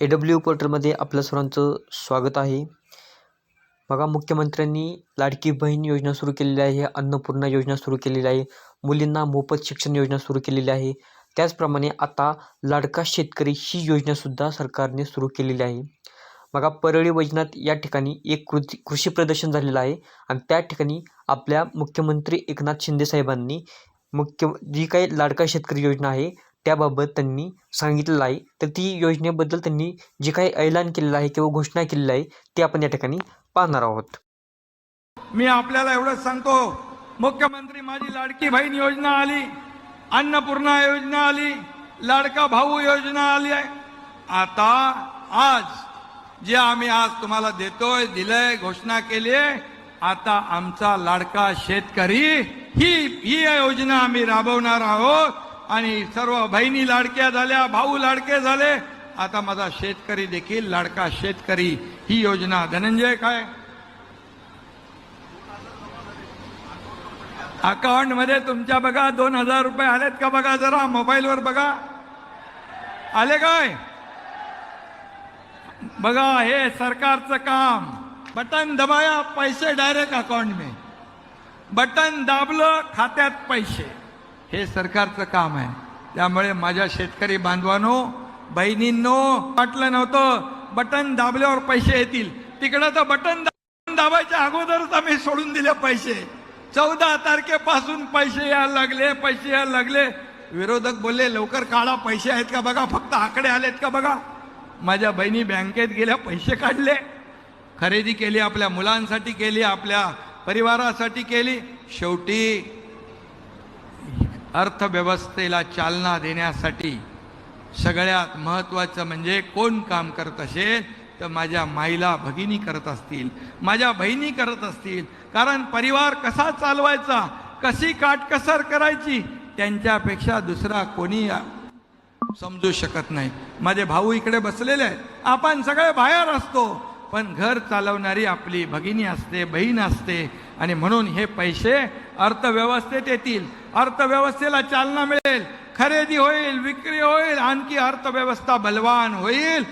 A W पोर्टलमध्ये आपल्या सर्वांचं स्वागत आहे. बघा मुख्यमंत्र्यांनी लाडकी बहीण योजना सुरू केलेली आहे अन्नपूर्णा योजना सुरू केलेली आहे मुलींना मोफत शिक्षण योजना सुरू केलेली आहे. त्याचप्रमाणे आता लाडका शेतकरी ही योजनासुद्धा सरकारने सुरू केलेली आहे. बघा परळी वैजनाथ या ठिकाणी एक कृती कृषी प्रदर्शन झालेलं आहे आणि त्या ठिकाणी आपल्या मुख्यमंत्री एकनाथ शिंदे साहेबांनी मुख्य जी काही लाडका शेतकरी योजना आहे त्याबाबत त्यांनी सांगितलेलं आहे. तर ती योजनेबद्दल त्यांनी जे काही ऐलान केलेलं आहे किंवा घोषणा केलेली आहे ते आपण या ठिकाणी पाहणार आहोत. मी आपल्याला एवढंच सांगतो मुख्यमंत्री माझी लाडकी बहीण योजना आली अन्नपूर्णा योजना आली लाडका भाऊ योजना आली आहे. आता आज जे आम्ही आज तुम्हाला देतोय दिलंय घोषणा केली आहे आता आमचा लाडका शेतकरी ही ही योजना आम्ही राबवणार आहोत. आणि सर्व बहिणी लाडक्या झाल्या भाऊ लाडके झाले. आता माझा शेतकरी देखील लाडका शेतकरी ही योजना धनंजय काय? अकाउंटमध्ये तुमच्या बघा दोन हजार रुपये आलेत का बघा जरा मोबाईलवर बघा. आले काय? बघा हे सरकारचं काम. बटन दबाया पैसे डायरेक्ट अकाउंट में बटन दाबलं खात्यात पैसे. हे सरकारचं काम आहे. त्यामुळे माझ्या शेतकरी बांधवांनो बहिणींनो वाटलं नव्हतं बटन दाबल्यावर पैसे येतील. तिकडं तर बटन दाबायच्या अगोदरच आम्ही सोडून दिले पैसे. चौदा तारखेपासून पैसे यायला लागले पैसे यायला लागले. विरोधक बोलले लवकर काढा पैसे आहेत का बघा फक्त आकडे आलेत का बघा. माझ्या बहिणी बँकेत गेल्या पैसे काढले. खरेदी केली आपल्या मुलांसाठी केली आपल्या परिवारासाठी केली. शेवटी अर्थव्यवस्थेला चालना देण्यासाठी सगळ्यात महत्त्वाचं म्हणजे कोण काम करत असेल तर माझ्या माईला भगिनी करत असतील. माझ्या बहिणी करत असतील. कारण परिवार कसा चालवायचा कशी काटकसर करायची त्यांच्यापेक्षा दुसरा कोणी समजू शकत नाही. माझे भाऊ इकडे बसलेले आहेत. आपण सगळे बाहेर असतो. पण घर चालवणारी आपली भगिनी असते बहीण असते. आणि म्हणून हे पैसे अर्थव्यवस्थेत येतील. अर्थव्यवस्थेला चालना मिळेल. खरेदी होईल विक्री होईल आणखी अर्थव्यवस्था बलवान होईल.